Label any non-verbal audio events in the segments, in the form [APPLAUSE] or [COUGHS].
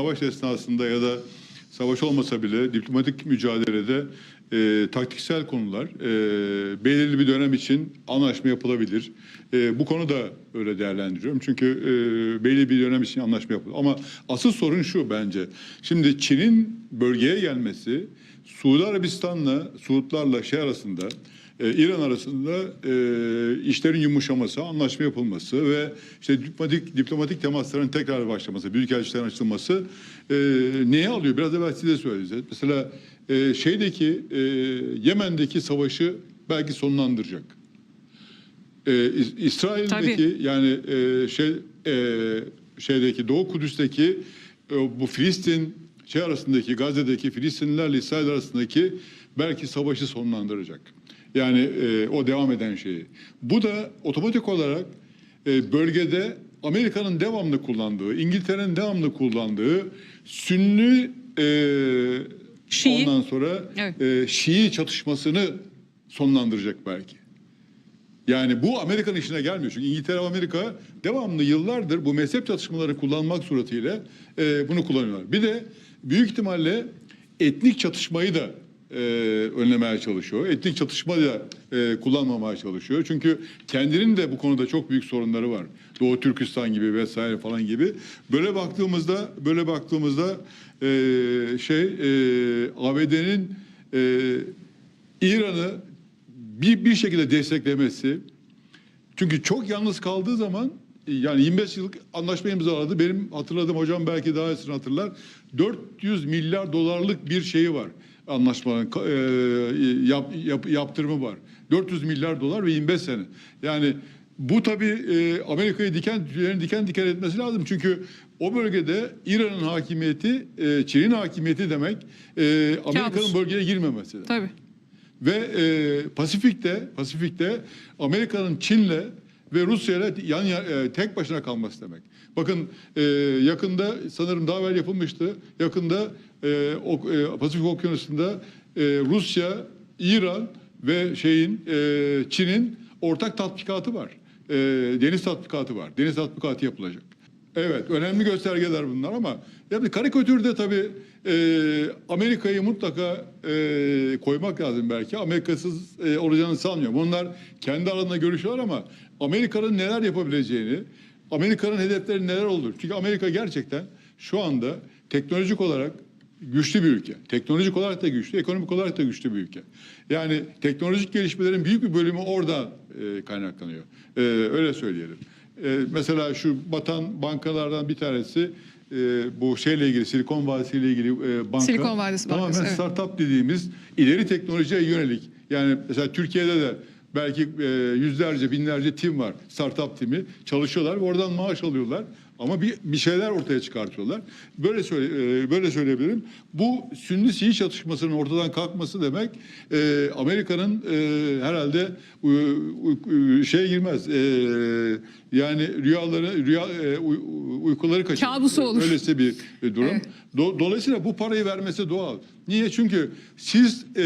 savaş esnasında ya da savaş olmasa bile diplomatik mücadelede e, taktiksel konular e, belirli bir dönem için anlaşma yapılabilir. E, bu konu da öyle değerlendiriyorum. Çünkü e, belli bir dönem için anlaşma yapılır. Ama asıl sorun şu bence. Şimdi Çin'in bölgeye gelmesi Suudi Arabistan'la Suudlarla şey arasında e, İran arasında e, işlerin yumuşaması, anlaşma yapılması ve işte diplomatik diplomatik temasların tekrar başlaması, büyükelçilerin açılması e, neye alıyor? Biraz evvel size söylediniz. Mesela e, şeydeki e, Yemen'deki savaşı belki sonlandıracak. E, İs- İsrail'deki Tabii. yani e, şey e, şeydeki Doğu Kudüs'teki e, bu Filistin şey arasındaki Gazze'deki Filistinlilerle İsrail arasındaki belki savaşı sonlandıracak. Yani e, o devam eden şeyi. Bu da otomatik olarak e, bölgede Amerika'nın devamlı kullandığı, İngiltere'nin devamlı kullandığı Sünni e, Şii. ondan sonra Evet. e, Şii çatışmasını sonlandıracak belki. Yani bu Amerika'nın işine gelmiyor. Çünkü İngiltere ve Amerika devamlı yıllardır bu mezhep çatışmaları kullanmak suretiyle e, bunu kullanıyorlar. Bir de büyük ihtimalle etnik çatışmayı da e, önlemeye çalışıyor. Etnik çatışma da e, kullanmamaya çalışıyor. Çünkü kendinin de bu konuda çok büyük sorunları var. Doğu Türkistan gibi vesaire falan gibi. Böyle baktığımızda böyle baktığımızda e, şey e, ABD'nin e, İran'ı bir bir şekilde desteklemesi çünkü çok yalnız kaldığı zaman yani 25 yıllık anlaşma imzaladı. Benim hatırladığım hocam belki daha iyisini hatırlar. 400 milyar dolarlık bir şeyi var anlaşmanın e, yap, yap- yaptırımı var. 400 milyar dolar ve 25 sene. Yani bu tabii e, Amerika'yı diken diken diken etmesi lazım. Çünkü o bölgede İran'ın hakimiyeti, e, Çin'in hakimiyeti demek e, Amerika'nın bölgeye girmemesi. demek. Tabii. Ve e, Pasifik'te Pasifik'te Amerika'nın Çin'le ve Rusya'yla yan ya- e, tek başına kalması demek. Bakın e, yakında sanırım daha evvel yapılmıştı. Yakında e, ok- e, Pasifik Okyanusu'nda e, Rusya, İran ve şeyin e, Çin'in ortak tatbikatı var. E, deniz tatbikatı var. Deniz tatbikatı yapılacak. Evet, önemli göstergeler bunlar ama ya bir karikatürde tabii e, Amerika'yı mutlaka e, koymak lazım belki. Amerikasız e, olacağını sanmıyorum. Onlar kendi aralarında görüşüyorlar ama Amerika'nın neler yapabileceğini, Amerika'nın hedefleri neler olur? Çünkü Amerika gerçekten şu anda teknolojik olarak güçlü bir ülke. Teknolojik olarak da güçlü, ekonomik olarak da güçlü bir ülke. Yani teknolojik gelişmelerin büyük bir bölümü orada e, kaynaklanıyor. E, öyle söyleyelim. E, mesela şu batan bankalardan bir tanesi e, bu şeyle ilgili Silikon Vadisi ile ilgili e, banka. Silikon Vadisi Tamamen Bankası, evet. startup dediğimiz ileri teknolojiye yönelik. Yani mesela Türkiye'de de belki e, yüzlerce binlerce tim var startup timi çalışıyorlar ve oradan maaş alıyorlar ama bir bir şeyler ortaya çıkartıyorlar. Böyle söyle e, böyle söyleyebilirim. Bu Sünni Şii çatışmasının ortadan kalkması demek e, Amerika'nın e, herhalde e, şey girmez. E, yani rüyaları rüya e, uy- uykuları kaçırır. Kabusu olur. Öylesi bir durum. Evet. Do- dolayısıyla bu parayı vermesi doğal. Niye? Çünkü siz e,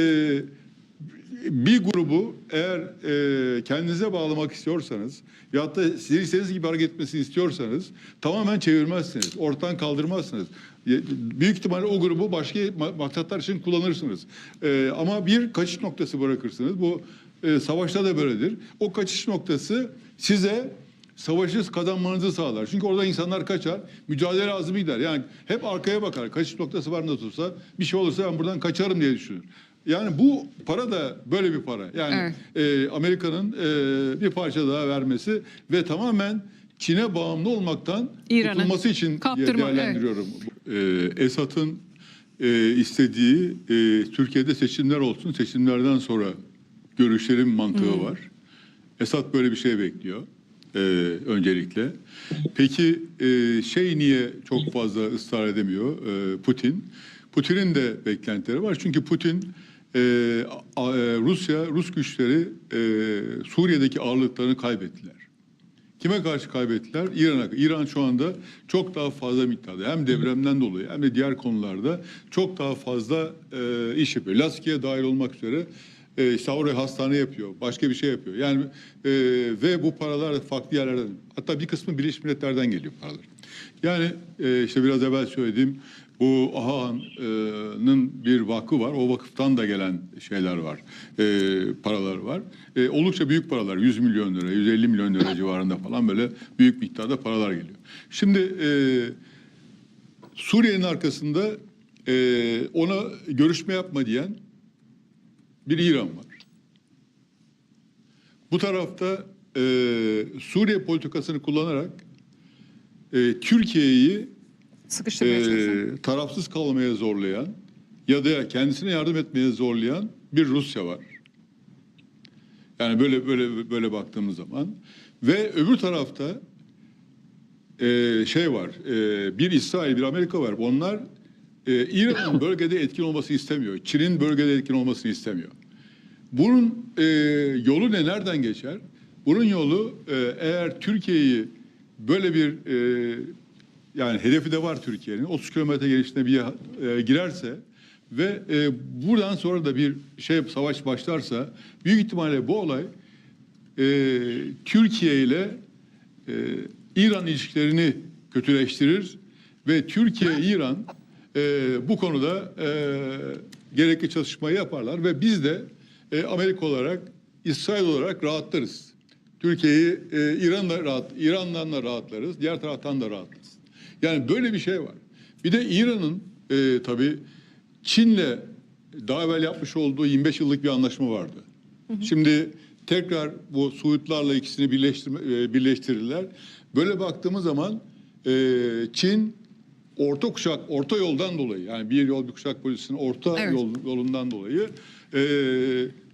bir grubu eğer e, kendinize bağlamak istiyorsanız ya da sizin istediğiniz gibi hareket etmesini istiyorsanız tamamen çevirmezsiniz. Ortadan kaldırmazsınız. Büyük ihtimalle o grubu başka ma- maksatlar için kullanırsınız. E, ama bir kaçış noktası bırakırsınız. Bu e, savaşta da böyledir. O kaçış noktası size savaşı kazanmanızı sağlar. Çünkü orada insanlar kaçar, mücadele azmi gider. Yani hep arkaya bakar. Kaçış noktası var nasıl olsa bir şey olursa ben buradan kaçarım diye düşünür. Yani bu para da böyle bir para. Yani e, Amerika'nın e, bir parça daha vermesi ve tamamen Çin'e bağımlı olmaktan kurtulması için kaptırma, değerlendiriyorum. E, Esad'ın e, istediği e, Türkiye'de seçimler olsun, seçimlerden sonra görüşlerin mantığı var. Esad böyle bir şey bekliyor e, öncelikle. Peki e, şey niye çok fazla ısrar edemiyor e, Putin? Putin'in de beklentileri var. Çünkü Putin e, a- e, Rusya, Rus güçleri e, Suriye'deki ağırlıklarını kaybettiler. Kime karşı kaybettiler? İran'a. İran şu anda çok daha fazla miktarda hem depremden dolayı hem de diğer konularda çok daha fazla e, iş yapıyor. Laskiye dahil olmak üzere e, işte oraya hastane yapıyor, başka bir şey yapıyor. Yani e, ve bu paralar farklı yerlerden, hatta bir kısmı Birleşmiş Milletler'den geliyor paralar. Yani e, işte biraz evvel söylediğim bu AHA'nın bir vakfı var. O vakıftan da gelen şeyler var, e, paralar var. E, oldukça büyük paralar, 100 milyon lira, 150 milyon lira civarında falan böyle büyük miktarda paralar geliyor. Şimdi e, Suriye'nin arkasında e, ona görüşme yapma diyen bir İran var. Bu tarafta e, Suriye politikasını kullanarak e, Türkiye'yi e, tarafsız kalmaya zorlayan ya da kendisine yardım etmeye zorlayan bir Rusya var. Yani böyle böyle böyle baktığımız zaman ve öbür tarafta e, şey var, e, bir İsrail, bir Amerika var. Onlar e, İran'ın [COUGHS] bölgede etkin olmasını istemiyor. Çin'in bölgede etkin olmasını istemiyor. Bunun e, yolu ne? Nereden geçer? Bunun yolu e, eğer Türkiye'yi böyle bir e, yani hedefi de var Türkiye'nin 30 kilometre genişliğine bir e, girerse ve e, buradan sonra da bir şey savaş başlarsa büyük ihtimalle bu olay e, Türkiye ile e, İran ilişkilerini kötüleştirir ve Türkiye İran e, bu konuda e, gerekli çalışmayı yaparlar ve biz de e, Amerika olarak İsrail olarak rahatlarız. Türkiye'yi e, İran'la rahat İran'dan da rahatlarız, diğer taraftan da rahatlarız. Yani böyle bir şey var. Bir de İran'ın e, tabii Çin'le daha evvel yapmış olduğu 25 yıllık bir anlaşma vardı. Şimdi tekrar bu Suudlarla ikisini birleştirme, e, birleştirirler. Böyle baktığımız zaman e, Çin orta kuşak, orta yoldan dolayı yani bir yol bir kuşak polisinin orta Evet. yol, yolundan dolayı e,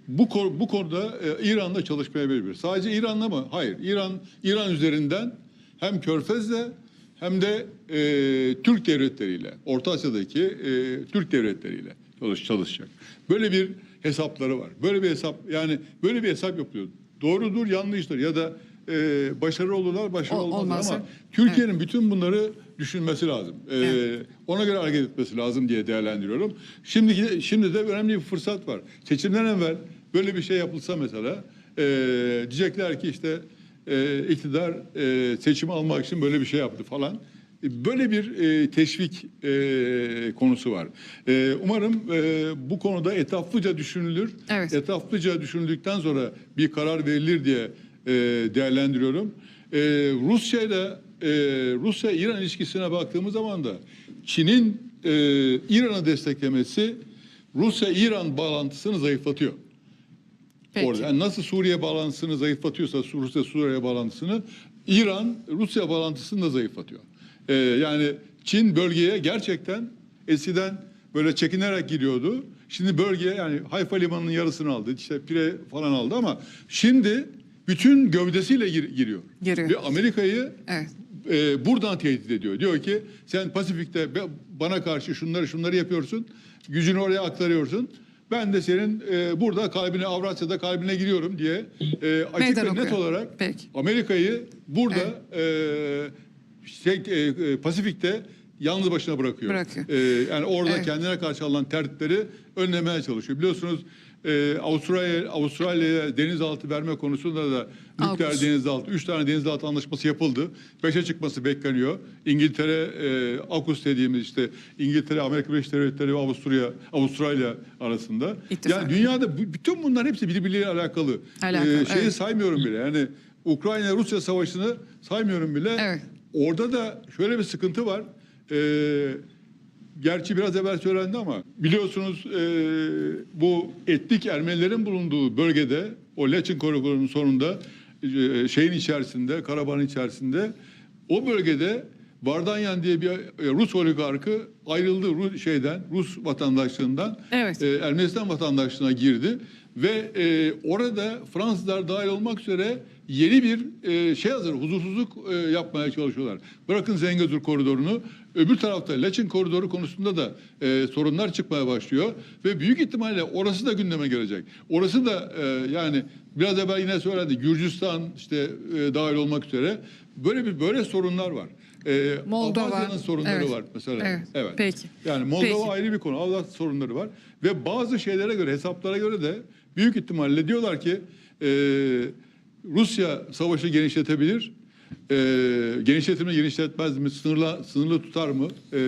bu bu konuda e, İran'la çalışmaya bilir. Sadece İran'la mı? Hayır. İran İran üzerinden hem Körfez'le hem de e, Türk devletleriyle, Orta Asya'daki e, Türk devletleriyle çalış, çalışacak. Böyle bir hesapları var. Böyle bir hesap yani böyle bir hesap yapıyor. Doğrudur, yanlıştır ya da e, başarılı olurlar, başarılı Ol- olmazlar ama Türkiye'nin bütün bunları düşünmesi lazım. E, Ona göre hareket etmesi lazım diye değerlendiriyorum. Şimdi şimdi de önemli bir fırsat var. Seçimden evvel böyle bir şey yapılsa mesela e, diyecekler ki işte e, iktidar e, seçimi almak için böyle bir şey yaptı falan. E, Böyle bir e, teşvik e, konusu var. E, umarım e, bu konuda etaplıca düşünülür. Evet. Etaplıca düşünüldükten sonra bir karar verilir diye e, değerlendiriyorum. E, Rusya ile e, Rusya-İran ilişkisine baktığımız zaman da Çin'in e, İran'ı desteklemesi Rusya-İran bağlantısını zayıflatıyor. Peki. Orada yani nasıl Suriye bağlantısını zayıflatıyorsa Rusya Suriye bağlantısını İran Rusya bağlantısını da zayıflatıyor. Ee, yani Çin bölgeye gerçekten eskiden böyle çekinerek giriyordu. Şimdi bölgeye yani Hayfa limanının yarısını aldı. işte Pire falan aldı ama şimdi bütün gövdesiyle gir- giriyor. Giriyor. Ve Amerika'yı Evet. e, buradan tehdit ediyor. Diyor ki sen Pasifik'te be- bana karşı şunları şunları yapıyorsun. Gücünü oraya aktarıyorsun. Ben de senin e, burada kalbine Avrasya'da kalbine giriyorum diye e, açık Meydan ve net olarak. Amerika'yı burada e, şey, e, e, Pasifik'te yalnız başına bırakıyor. Bırakıyor. E, yani orada Evet. kendine karşı alınan tehditleri önlemeye çalışıyor. Biliyorsunuz e, Avustralya Avustralya'ya denizaltı verme konusunda da nükleer AUKUS. denizaltı, üç tane denizaltı anlaşması yapıldı. Beşe çıkması bekleniyor. İngiltere, e, AUKUS dediğimiz işte İngiltere, Amerika Birleşik Devletleri ve Avusturya, Avustralya arasında. İttifak. Yani dünyada bu- bütün bunlar hepsi birbirleriyle alakalı. Alakalı, E, şeyi evet. saymıyorum bile. Yani Ukrayna-Rusya savaşını saymıyorum bile. Evet. Orada da şöyle bir sıkıntı var. E, Gerçi biraz evvel söylendi ama biliyorsunuz e, bu etnik Ermenilerin bulunduğu bölgede o Laçin koridorunun sonunda e, şeyin içerisinde, Karabağ'ın içerisinde o bölgede Vardanyan diye bir e, Rus oligarkı ayrıldı Rus şeyden, Rus vatandaşlığından Evet. e, Ermenistan vatandaşlığına girdi ve e, orada Fransızlar dahil olmak üzere yeni bir e, şey hazır, huzursuzluk e, yapmaya çalışıyorlar. Bırakın Zengezur koridorunu, öbür tarafta Laçin koridoru konusunda da e, sorunlar çıkmaya başlıyor ve büyük ihtimalle orası da gündeme gelecek. Orası da e, yani biraz evvel yine söyledi, Gürcistan işte e, dahil olmak üzere böyle bir böyle sorunlar var. E, Moldova. Abazya'nın sorunları Evet. var mesela. Evet. Peki. Yani Moldova Peki. ayrı bir konu. Allah sorunları var. Ve bazı şeylere göre, hesaplara göre de büyük ihtimalle diyorlar ki e, Rusya savaşı genişletebilir. E, genişletir mi genişletmez mi sınırla, sınırlı tutar mı E,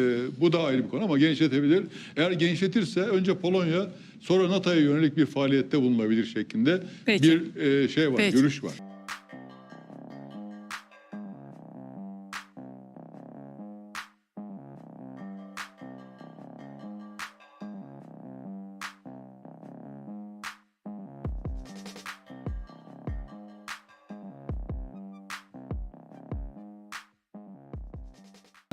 bu da ayrı bir konu ama genişletebilir. Eğer genişletirse önce Polonya sonra NATO'ya yönelik bir faaliyette bulunabilir şeklinde Peki. bir e, şey var Peki. görüş var.